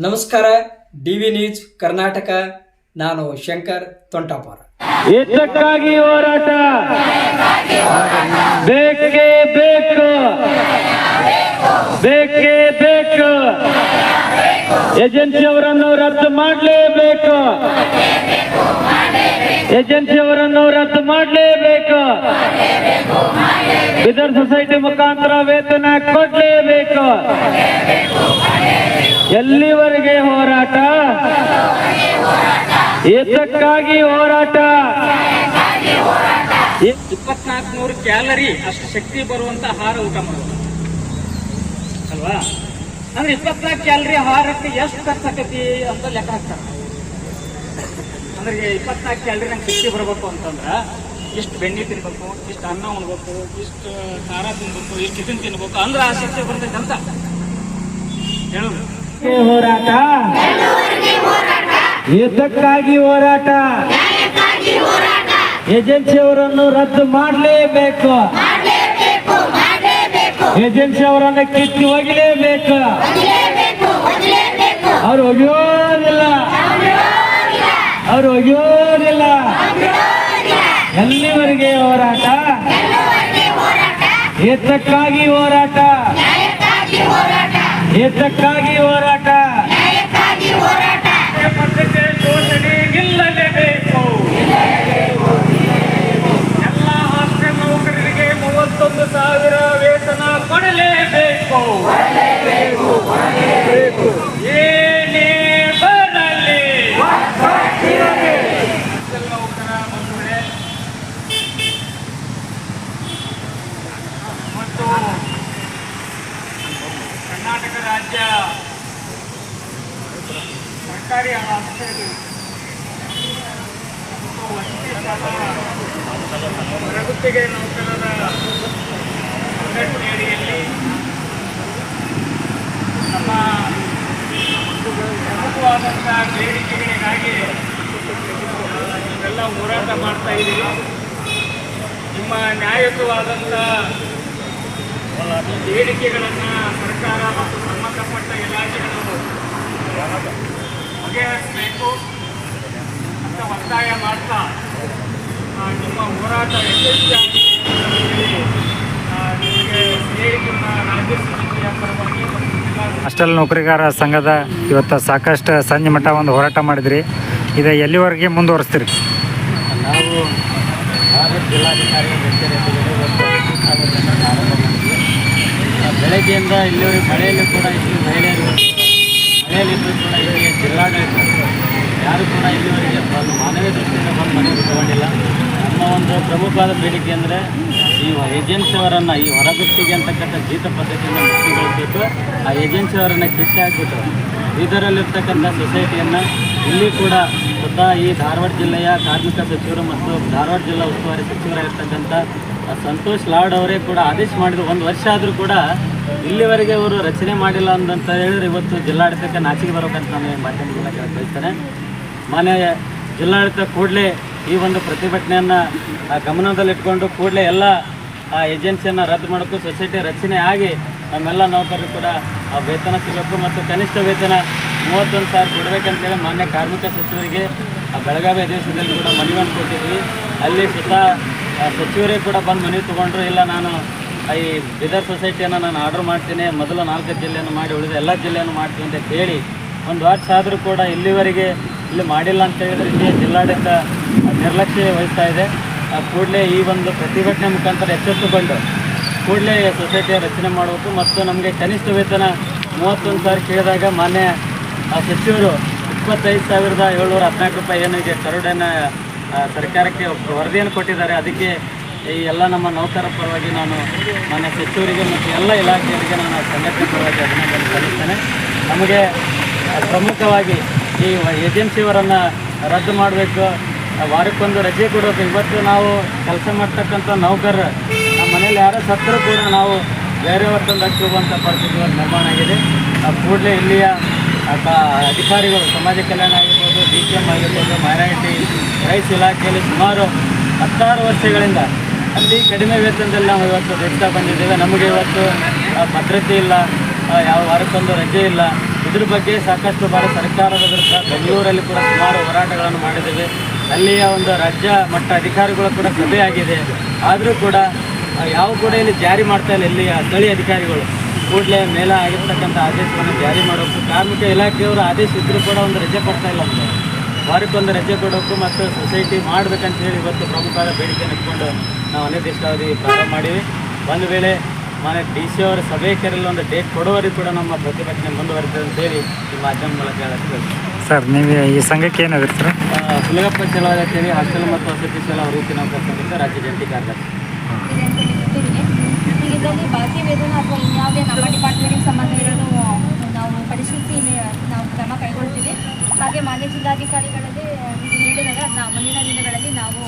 ನಮಸ್ಕಾರ D V news Karnataka. ನಾನು ಶಂಕರ್ ತೊಂಟಾಪುರ. ಇದಕ್ಕಾಗಿ ಹೋರಾಟ. ಬೇಕೇ ಬೇಕು. ಬೇಕೇ ಬೇಕು. ಏಜೆನ್ಸಿ ಅವರನ್ನು ರದ್ದು ಮಾಡಲೇಬೇಕು. ಏಜೆನ್ಸಿ ಅವರನ್ನು ರದ್ದು ಮಾಡಲೇಬೇಕು. ಬಿದರ್ ಸೊಸೈಟಿ ಮುಖಾಂತರ ವೇತನ ಕೊಡಲೇಬೇಕು. ಎಲ್ಲಿವರೆಗೆ ಹೋರಾಟ? ಏತಕ್ಕಾಗಿ ಹೋರಾಟ? ಇಪ್ಪತ್ನಾಲ್ಕು ನೂರು ಕ್ಯಾಲರಿ ಅಷ್ಟು ಶಕ್ತಿ ಬರುವಂತ ಆಹಾರ ಊಟ ಮಾಡೋದು. ಅಲ್ವಾ? ಅಂದ್ರೆ ಇಪ್ಪತ್ನಾಲ್ಕು ಕ್ಯಾಲರಿ ಆಹಾರಕ್ಕೆ ಎಷ್ಟು ಖರ್ಚಾಕತಿ ಅಂತ ಲೆಕ್ಕ ಹಾಕ್ತಾರೆ. ಅಂದ್ರೆ ಇಪ್ಪತ್ನಾಲ್ಕು ಕ್ಯಾಲ್ರಿ ನಂಗೆ ಶಕ್ತಿ ಬರಬೇಕು ಅಂತಂದ್ರೆ ಇಷ್ಟು ಬೆಣ್ಣೆ ತಿನ್ಬೇಕು ಇಷ್ಟು ಅನ್ನ ಉಣ್ಬೇಕು ಇಷ್ಟು ಖಾರ ತಿನ್ಬೇಕು ಇಷ್ಟು ಇದನ್ನ ತಿನ್ಬೇಕು ಅಂದ್ರೆ ಆ ಶಕ್ತಿ ಬರ್ತೈತೆ ಅಂತ. ಹೇಳುದು ಹೋರಾಟ. ಇದಕ್ಕಾಗಿ ಹೋರಾಟ. ಏಜೆನ್ಸಿ ಅವರನ್ನು ರದ್ದು ಮಾಡಲೇಬೇಕು. ಏಜೆನ್ಸಿ ಅವರನ್ನು ಕಿತ್ತಿ ಹೋಗಲೇಬೇಕು ಅವ್ರು ಒಗೆಯೋದಿಲ್ಲ. ಅವ್ರು ಒಗೆಯೋದಿಲ್ಲ ಎಲ್ಲಿವರೆಗೆ ಹೋರಾಟ? ಏತಕ್ಕಾಗಿ ಹೋರಾಟ? ಏತಕ್ಕಾಗಿ ಹೋರಾಟ? ಪದ್ಧತಿ ಶೋಷಣೆ ನಿಲ್ಲಲೇಬೇಕು ಎಲ್ಲ ಹಾಸ್ಟೆಲ್ ನೌಕರರಿಗೆ ಮೂವತ್ತೊಂದು ಸಾವಿರ ವೇತನ ಕೊಡಲೇಬೇಕು ಏನೇ ಬರಲಿ ಹಾಸ್ಟೆಲ್ ನೌಕರ ಬಂಧುಗಳೇ ಮತ್ತು ಕರ್ನಾಟಕ ರಾಜ್ಯ ಸರ್ಕಾರಿ ವಸತಿ ಶಾಲಾ ಹೊರಗುತ್ತಿಗೆ ನೌಕರರ ಸಂಘಟನೆಯಡಿಯಲ್ಲಿ ನಮ್ಮ ಪ್ರಮುಖವಾದಂಥ ಬೇಡಿಕೆಗಳಿಗಾಗಿ ಎಲ್ಲ ಹೋರಾಟ ಮಾಡ್ತಾ ಇದ್ದೀವಿ. ನಿಮ್ಮ ನ್ಯಾಯಯುತವಾದಂಥ ಬೇಡಿಕೆಗಳನ್ನು ಸರ್ಕಾರ ಮತ್ತು ಸಂಬಂಧಪಟ್ಟ ಇಲಾಖೆಗಳು ಬಗೆಹರಿಸಬೇಕು ಅಂತ ಒತ್ತಾಯ ಮಾಡ್ತಾ ನಿಮ್ಮ ಹೋರಾಟ ಯಶಸ್ವಿಯಾಗಿ ನಿಮಗೆ ಸ್ನೇಹಿತರನ್ನ ರಾಜ್ಯ ಸಮಿತಿಯ ಪರವಾಗಿ ಹಾಸ್ಟೆಲ್ ನೌಕರಿಗಾರ ಸಂಘದ ಇವತ್ತು ಸಾಕಷ್ಟು ಸಂಜೆ ಮಟ್ಟ ಒಂದು ಹೋರಾಟ ಮಾಡಿದ್ರಿ. ಇದು ಎಲ್ಲಿವರೆಗೆ ಮುಂದುವರಿಸ್ತೀರಿ? ನಾವು ಭಾರತ ಜಿಲ್ಲಾಧಿಕಾರಿ ಬೆಳಗ್ಗೆಯಿಂದ ಇಲ್ಲಿವರೆಗೆ ಮಳೆಯಲ್ಲಿ ಕೂಡ ಇಲ್ಲಿ ಮಹಿಳೆಯರು ಇವತ್ತು ಮಳೆಯಲ್ಲಿದ್ದು ಕೂಡ ಇವರಿಗೆ ಜಿಲ್ಲಾಡಳಿತ ಯಾರು ಕೂಡ ಇಲ್ಲಿವರೆಗೆ ಬಂದು ಮಾನವೀಯ ದೃಷ್ಟಿಯಿಂದ ಬಂದು ಮನೆಗೆ ತಗೊಂಡಿಲ್ಲ ನಮ್ಮ ಒಂದು ಪ್ರಮುಖವಾದ ಬೇಡಿಕೆ ಅಂದರೆ ಈ ಏಜೆನ್ಸಿಯವರನ್ನು ಈ ಹೊರಗುತ್ತಿಗೆ ಅಂತಕ್ಕಂಥ ಜೀತ ಪದ್ಧತಿಯನ್ನು ಮುಕ್ತಿಗೊಳಿಸಬೇಕು ಆ ಏಜೆನ್ಸಿಯವರನ್ನು ಅವರನ್ನು ಇದರಲ್ಲಿರ್ತಕ್ಕಂಥ ಸೊಸೈಟಿಯನ್ನು ಇಲ್ಲಿ ಕೂಡ ಸ್ವತಃ ಈ ಧಾರವಾಡ ಜಿಲ್ಲೆಯ ಕಾರ್ಮಿಕ ಸಚಿವರು ಮತ್ತು ಧಾರವಾಡ ಜಿಲ್ಲಾ ಉಸ್ತುವಾರಿ ಸಚಿವರಾಗಿರ್ತಕ್ಕಂಥ ಸಂತೋಷ್ ಲಾಡ್ ಅವರೇ ಕೂಡ ಆದೇಶ ಮಾಡಿದ್ರು. ಒಂದು ವರ್ಷ ಆದರೂ ಕೂಡ ಇಲ್ಲಿವರೆಗೆ ಅವರು ರಚನೆ ಮಾಡಿಲ್ಲ ಅಂತ ಹೇಳಿದ್ರೆ ಇವತ್ತು ಜಿಲ್ಲಾಡಳಿತಕ್ಕೆ ನಾಚಿಕೆ ಬರಬೇಕಂತ ನಾನು ಈ ಮಾಧ್ಯಮ ಮೂಲಕ ಮಾನ್ಯ ಜಿಲ್ಲಾಡಳಿತ ಕೂಡಲೇ ಈ ಒಂದು ಪ್ರತಿಭಟನೆಯನ್ನು ಗಮನದಲ್ಲಿಟ್ಕೊಂಡು ಕೂಡಲೇ ಎಲ್ಲ, ಆ ಏಜೆನ್ಸಿಯನ್ನು ರದ್ದು ಮಾಡೋಕ್ಕೂ ಸೊಸೈಟಿ ರಚನೆ ಆಗಿ ನಮ್ಮೆಲ್ಲ ನೌಕರರು ಕೂಡ ಆ ವೇತನ ಸಿಗಬೇಕು ಮತ್ತು ಕನಿಷ್ಠ ವೇತನ ಮೂವತ್ತೊಂದು ಸಾವಿರ ಕೊಡಬೇಕಂತೇಳಿ ಮಾನ್ಯ ಕಾರ್ಮಿಕ ಸಚಿವರಿಗೆ ಆ ಬೆಳಗಾವಿ ಅಧಿವೇಶನದಲ್ಲಿ ಕೂಡ ಮನವಿಯನ್ನು ಕೊಟ್ಟಿದ್ವಿ ಅಲ್ಲಿ ಸ್ವತಃ ಆ ಸಚಿವರೇ ಕೂಡ ಬಂದು ಮನವಿ ತೊಗೊಂಡ್ರು, ಇಲ್ಲ ನಾನು ಈ ಬಿದರ್ ಸೊಸೈಟಿಯನ್ನು ನಾನು ಆರ್ಡರ್ ಮಾಡ್ತೀನಿ, ಮೊದಲು ನಾಲ್ಕು ಜಿಲ್ಲೆಯನ್ನು ಮಾಡಿ, ಉಳಿದ ಎಲ್ಲ ಜಿಲ್ಲೆಯನ್ನು ಮಾಡ್ತೀನಿ ಅಂತ ಹೇಳಿ ಒಂದು ವರ್ಷ ಆದರೂ ಕೂಡ ಇಲ್ಲಿವರೆಗೆ ಇಲ್ಲಿ ಮಾಡಿಲ್ಲ ಅಂತ ಹೇಳಿದ್ರೆ ಇಲ್ಲಿ ಜಿಲ್ಲಾಡಳಿತ ನಿರ್ಲಕ್ಷ್ಯ ವಹಿಸ್ತಾ ಇದೆ. ಕೂಡಲೇ ಈ ಒಂದು ಪ್ರತಿಭಟನೆ ಮುಖಾಂತರ ಎಚ್ಚೆತ್ತುಕೊಂಡು ಕೂಡಲೇ ಸೊಸೈಟಿಯ ರಚನೆ ಮಾಡಬೇಕು. ಮತ್ತು ನಮಗೆ ಕನಿಷ್ಠ ವೇತನ ಮೂವತ್ತೊಂದು ಸಾವಿರ ಕೇಳಿದಾಗ ಮಾನ್ಯ ಆ ಸಚಿವರು ಇಪ್ಪತ್ತೈದು ಸಾವಿರದ ಏಳ್ನೂರ ಹದಿನಾಲ್ಕು ರೂಪಾಯಿ ಏನಿದೆ, ಕರುಡನ್ನು ಸರ್ಕಾರಕ್ಕೆ ವರದಿಯನ್ನು ಕೊಟ್ಟಿದ್ದಾರೆ. ಅದಕ್ಕೆ ಈ ಎಲ್ಲ ನಮ್ಮ ನೌಕರ ಪರವಾಗಿ ನಾನು ನನ್ನ ಸಚಿವರಿಗೆ ಮತ್ತು ಎಲ್ಲ ಇಲಾಖೆಯವರಿಗೆ ನಾನು ಸಂಘಟನೆ ಪರವಾಗಿ ಅಭಿನಂದನೆ ಸಲ್ಲಿಸ್ತೇನೆ. ನಮಗೆ ಪ್ರಮುಖವಾಗಿ ಈ ಏಜೆನ್ಸಿಯವರನ್ನು ರದ್ದು ಮಾಡಬೇಕು. ವಾರಕ್ಕೊಂದು ರಜೆ ಕೊಡೋದು ಇವತ್ತು ನಾವು ಕೆಲಸ ಮಾಡ್ತಕ್ಕಂಥ ನೌಕರರು, ನಮ್ಮ ಮನೇಲಿ ಯಾರೋ ಸತ್ತರೂ ಕೂಡ ನಾವು ಬೇರೆ ಹೊತ್ತೊಂದು ಹಚ್ಚುವಂಥ ಪರಿಸ್ಥಿತಿ ನಿರ್ಮಾಣ ಆಗಿದೆ. ಕೂಡಲೇ ಇಲ್ಲಿಯ ಆ ಅಧಿಕಾರಿಗಳು, ಸಮಾಜ ಕಲ್ಯಾಣ ಆಗಿರ್ಬೋದು, ಡಿ ಸಿ ಎಂ ಆಗಿರ್ಬೋದು ಮೈನಾರಿಟಿ ರೈಸ್ ಇಲಾಖೆಯಲ್ಲಿ ಸುಮಾರು ಹತ್ತಾರು ವರ್ಷಗಳಿಂದ ಅತಿ ಕಡಿಮೆ ವೇತನದಲ್ಲಿ ನಾವು ಇವತ್ತು ದುಡಿತಾ ಬಂದಿದ್ದೇವೆ. ನಮಗೆ ಇವತ್ತು ಭದ್ರತೆ ಇಲ್ಲ ಯಾವ ವಾರಕ್ಕೊಂದು ರಜೆ ಇಲ್ಲ. ಇದ್ರ ಬಗ್ಗೆ ಸಾಕಷ್ಟು ಬಾರಿ ಸರ್ಕಾರದ ವಿರುದ್ಧ ಬೆಂಗಳೂರಲ್ಲಿ ಕೂಡ ಸುಮಾರು ಹೋರಾಟಗಳನ್ನು ಮಾಡಿದ್ದೇವೆ. ಅಲ್ಲಿಯ ಒಂದು ರಾಜ್ಯ ಮಟ್ಟ ಅಧಿಕಾರಿಗಳು ಕೂಡ ಸಭೆ ಆಗಿದೆ ಆದರೂ ಕೂಡ ಯಾವ ಕೂಡ ಇಲ್ಲಿ ಜಾರಿ ಮಾಡ್ತಾ ಇಲ್ಲ ಇಲ್ಲಿಯ ಸ್ಥಳೀಯ ಅಧಿಕಾರಿಗಳು. ಕೂಡಲೇ ಮೇಲೆ ಆಗಿರ್ತಕ್ಕಂಥ ಆದೇಶವನ್ನು ಜಾರಿ ಮಾಡಬೇಕು ಕಾರ್ಮಿಕ ಇಲಾಖೆಯವರು ಆದೇಶ ಇದ್ದರೂ ಕೂಡ ಒಂದು ರಜೆ ಕೊಡ್ತಾ ಇಲ್ಲ ನಮಗೆ. ವಾರಕ್ಕೊಂದು ರಜೆ ಕೊಡೋಕು ಮತ್ತು ಸೊಸೈಟಿ ಮಾಡಬೇಕಂತ ಹೇಳಿ ಇವತ್ತು ಪ್ರಮುಖವಾದ ಬೇಡಿಕೆಯನ್ನು ಇಟ್ಕೊಂಡು ನಾವು ಅನಿರ್ದಿಷ್ಟಾವಧಿ ಪ್ರಾರಂಭ ಮಾಡೀವಿ. ಒಂದು ವೇಳೆ ಮನೆ ಡಿ ಸಿ ಅವರ ಸಭೆ ಕರೆಯಲು ಒಂದು ಡೇಟ್ ಕೊಡುವವರಿಗೆ ಕೂಡ ನಮ್ಮ ಪ್ರತಿಭಟನೆ ಮುಂದುವರಿತದೆ ಅಂತೇಳಿ ಈ ಮಾಧ್ಯಮ ಮೂಲಕ ಹೇಳಕ್ಕೆ. ಸರ್ ನೀವು ಈ ಸಂಘಕ್ಕೆ ಏನು ಸರ್ ಸುಲಗಪ್ಪ ಹುಲಗಪ್ಪ ಕೇಳಿ ಹಾಸ್ಟೆಲ್ ಮತ್ತು ವಸತಿ ಶಾಲಾ ವೃತ್ತಿ ನೌಕರ ಸಂಘದಿಂದ ರಾಜ್ಯ ಜಂಟಿ ಕಾರ್ಯದರ್ಶಿ ಇದೆ ಅಂತ ಗೊತ್ತಿದೆ ಈಗ ಇದರಲ್ಲಿ ಬಾಕಿ ವೇತನ ಅಥವಾ ಇನ್ಯಾವುದೇ ನಮ್ಮ ಡಿಪಾರ್ಟ್ಮೆಂಟ್ಗೆ ಸಂಬಂಧ ಇರೋದು ನಾವು ಪರಿಶೀಲಿಸಿ, ನಾವು ಕ್ರಮ ಕೈಗೊಳ್ತೀವಿ. ಹಾಗೆ ಮಾನ್ಯ ಜಿಲ್ಲಾಧಿಕಾರಿಗಳಲ್ಲಿ, ನೀಡಿದಾಗ ನಾವು ಮುಂದಿನ ದಿನಗಳಲ್ಲಿ ನಾವು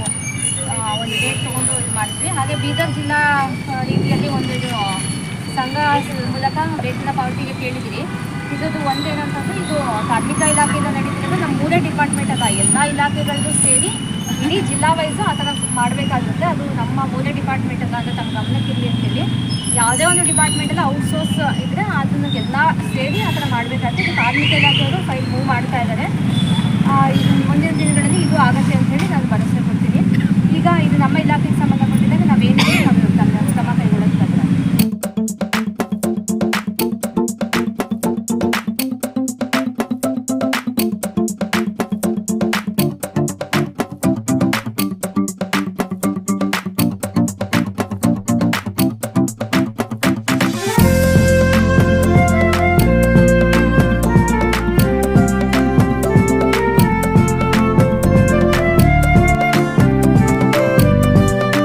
ಒಂದು ಡೇಟ್ ತೊಗೊಂಡು ಇದು ಮಾಡ್ತೀವಿ. ಹಾಗೆ ಬೀದರ್ ಜಿಲ್ಲಾ ರೀತಿಯಲ್ಲಿ ಒಂದು ಇದು ಸಂಘ ಮೂಲಕ ವೇತನ ಪಾವತಿಗೆ ಕೇಳಿದ್ದೀರಿ. ಇದರದ್ದು ಒಂದೇನಂತಂದರೆ ಇದು ಕಾರ್ಮಿಕ ಇಲಾಖೆಯಿಂದ ನಡೀತಿರೋದು ನಮ್ಮ ಮೂರೇ ಡಿಪಾರ್ಟ್ಮೆಂಟ್ ಅಲ್ಲ. ಎಲ್ಲ ಇಲಾಖೆಗಳಿಗೂ ಸೇರಿ ಇಡೀ ಜಿಲ್ಲಾ ವೈಸು ಆ ಥರ ಮಾಡಬೇಕಾಗುತ್ತೆ. ಅದು ನಮ್ಮ ಮೂಲೆ ಡಿಪಾರ್ಟ್ಮೆಂಟ್ ಅಂತ ತಮ್ಮ ಗಮನಕ್ಕೆ ಇರಲಿ ಅಂತೇಳಿ. ಯಾವುದೇ ಒಂದು ಡಿಪಾರ್ಟ್ಮೆಂಟಲ್ಲಿ ಔಟ್ಸೋರ್ಸ್ ಇದ್ದರೆ ಅದನ್ನು ಎಲ್ಲ ಸೇರಿ ಆ ಥರ ಮಾಡಬೇಕಾಗುತ್ತೆ. ಇದು ಕಾರ್ಮಿಕ ಇಲಾಖೆಯವರು ಫೈಲ್ ಮೂವ್ ಮಾಡ್ತಾ ಇದ್ದಾರೆ. ಇದು ಮುಂದಿನ ದಿನಗಳಲ್ಲಿ ಇದು ಆಗುತ್ತೆ ಅಂತ ಹೇಳಿ ನಾನು ಭರವಸೆ ಕೊಡ್ತೀನಿ. ಈಗ ಇದು ನಮ್ಮ ಇಲಾಖೆಗೆ ಸಂಬಂಧ